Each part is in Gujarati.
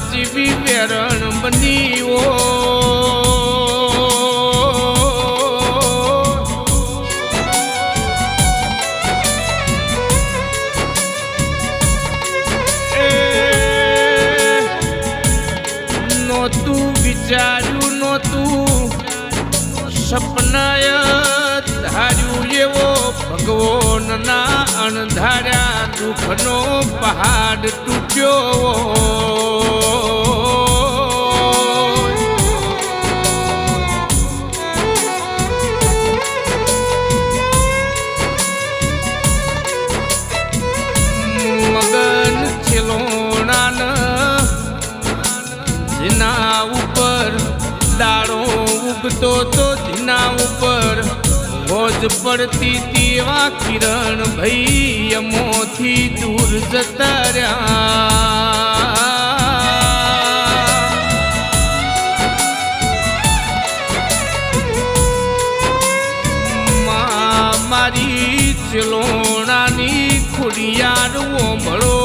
જીવી વેરણ બની ઓ નોતું વિચાર્યું નોતું સપનાય ધાર્યું એવો ભગવાનના અણધાર્યા દુઃખનો પહાડ તૂટ્યો. જેના ઉપર દાડો ઉગતો તો જેના ઉપર ભોજ પડતી તેવા કિરણ ભઈ અમોથી દૂર જતા રહ્યા. મા મારી ચલોણાની ખુડિયાર ઓમળો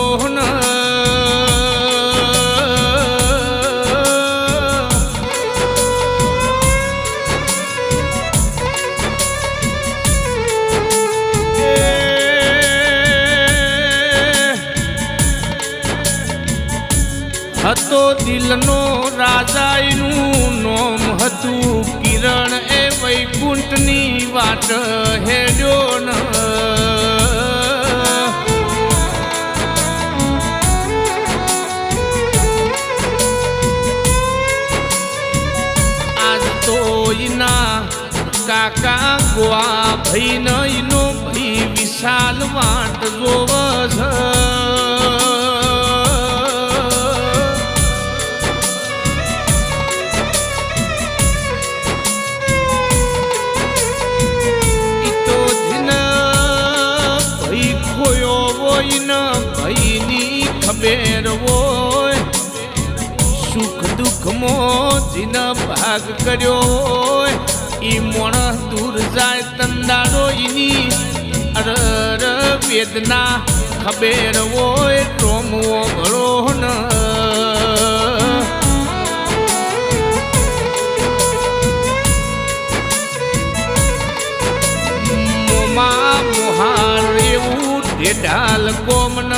દિલનો રાજાઈનું નોમ હતું કિરણ. એ વૈકુંઠની વાટ હેડ્યો ન. આજ તો કાકા ગોવા ભાઈ ન ઈનો ભાઈ વિશાલ વાટ જોવ દુઃખમાં જીન ભાગ કર્યો ઈ મોણ દૂર જાય તંદાડો ઈની અરર વેદના ખબેર હોય, ટોમવો ઘણો ન. મોમાં મોહાર એવું ઢેઢાલ કોમન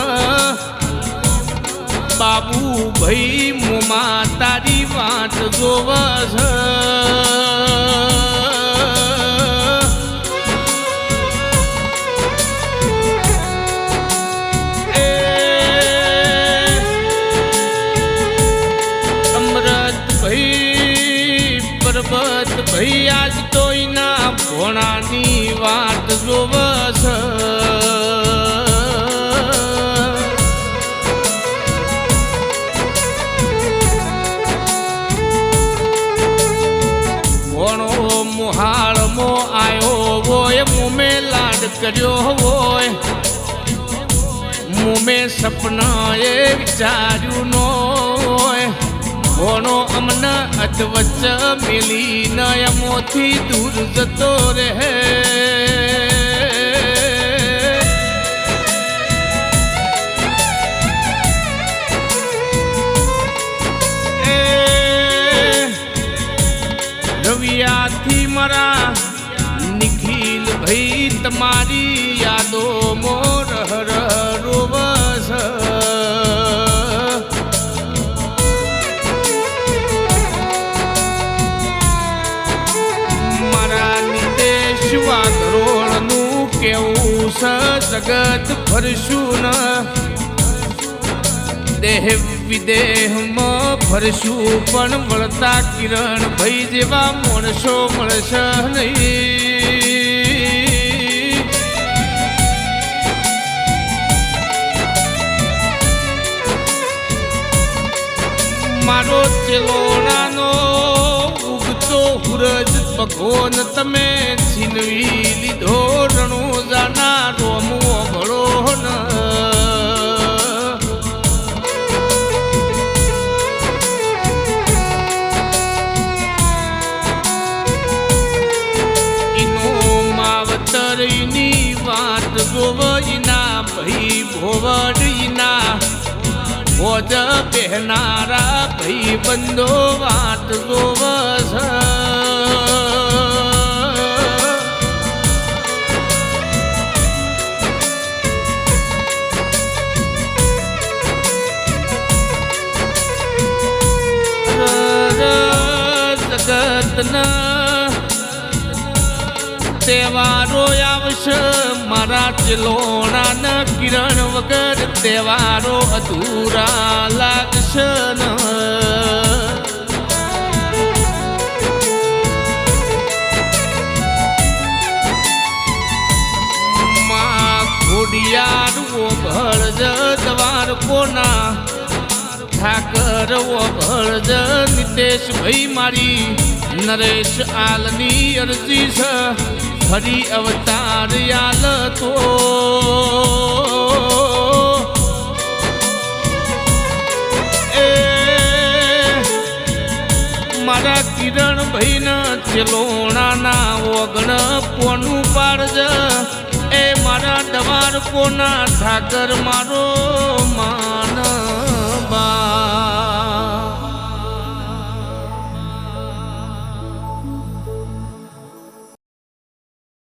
બાબુ ભાઈ મોમાં તારી વાત જોવસ. અમરત ભાઈ આજ તો એના ભોણાની વાટ જોવસ. કર્યો હોય મુમે સપના એ વિચાર્યું નો હોય. ભોણો અમને અધવચ્ચ મિલી નયમોથી દૂર જતો રહે. ભાઈ તમારી યાદો મોર હર રોવસ. મારા નિદેશ વાગરોળનું કેવું સ જગત ફરશું ન. દેહ વિદેહમાં ફરશું પણ વળતા કિરણ ભાઈ જેવા માણસો મળશે નહીં. મારો ચેલોણાનો ઉગતો હુરજ ભગવાન તમે છીનવી લીધો રણો જાના રોમવો ભળો ન. વાત ભઈ ભાઈ ભોવડીના ભોજ પહેનારા ભાઈ બંધો વાત ગોવસ જગતના તહેવારો આવશે. મારા ચિલોણાના કિરણ વગર તહેવારો અધૂરા લાગશે ન. ખોડિયાર ઓભળજ દ્વાર કોના ઠાકર ઓભળજ નિતેશ ભાઈ મારી. નરેશ આલની અરજી છે. ફરી અવતાર આલ તો. એ મારા કિરણ ભાઈના ચલોણાના ઓગણ પોનું પાડજ. એ મારા દવાર કોના ઠાકર મારો માન.